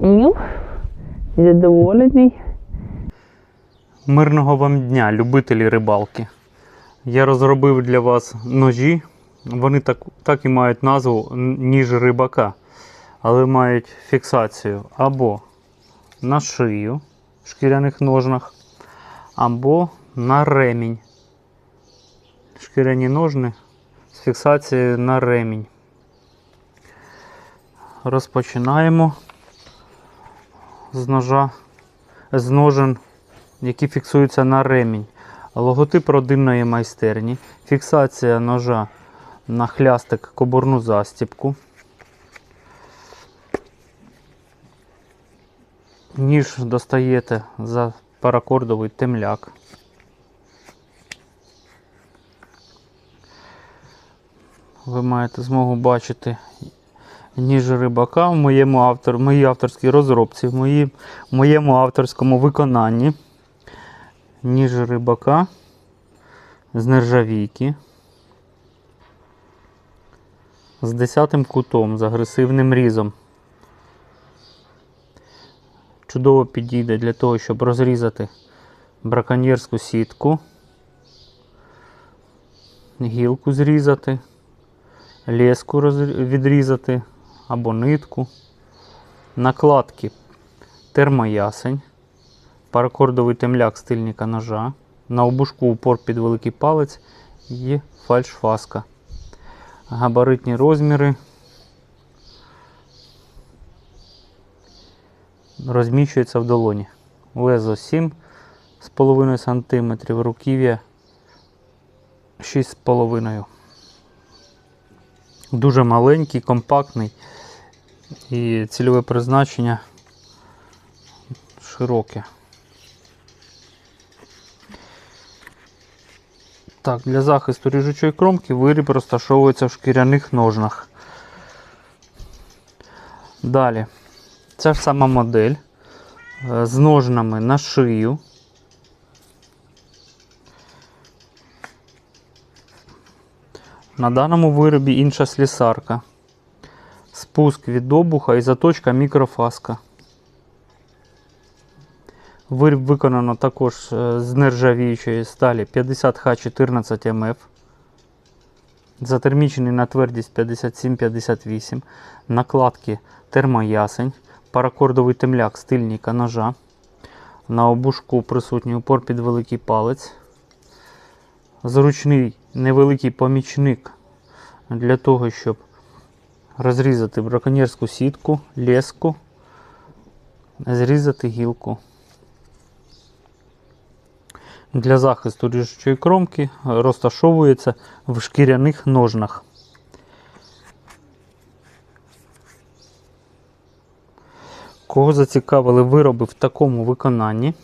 Ну, задоволений. Мирного вам дня, любителі рибалки. Я розробив для вас ножі. Вони так, так і мають назву ніж рибака, але мають фіксацію або на шию в шкіряних ножнах, або на ремінь. Шкіряні ножни з фіксацією на ремінь. Розпочинаємо з ножа, з ножен які фіксуються на ремінь. Логотип родинної майстерні, фіксація ножа на хлястик кобурну застіпку. Ніж достаєте за паракордовий темляк. Ви маєте змогу бачити ніж рибака в моєму автор, в моїй авторській розробці, в моїй, в моєму авторському виконанні. Ніж рибака з нержавійки. З 10 кутом, з агресивним різом. Чудово підійде для того, щоб розрізати браконьєрську сітку, гілку зрізати, леску відрізати або нитку, накладки термоясень паракордовий темляк стильника ножа, на обушку упор під великий палець і фальшфаска. Габаритні розміри. Розміщується в долоні. Лезо 7,5 см, руків'я 6,5 Дуже маленький, компактний і цільове призначення широке. Так, для захисту ріжучої кромки виріб розташовується в шкіряних ножнах. Далі. Ця ж сама модель е, з ножнами на шию. На даному виробі інша слісарка. Спуск від обуха і заточка мікрофаска. Виріб виконано також е, з нержавіючої сталі 50Х14 МФ. Затермічений на твердість 57-58. Накладки термоясень. Паракордовий темляк стильника ножа. На обушку присутній упор під великий палець. Зручний невеликий помічник для того, щоб розрізати браконьєрську сітку, леску, зрізати гілку. Для захисту ріжучої кромки розташовується в шкіряних ножнах. Кого зацікавили вироби в такому виконанні?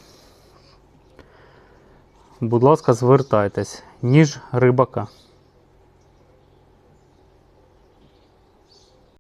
Будь ласка, звертайтесь, ніж рибака.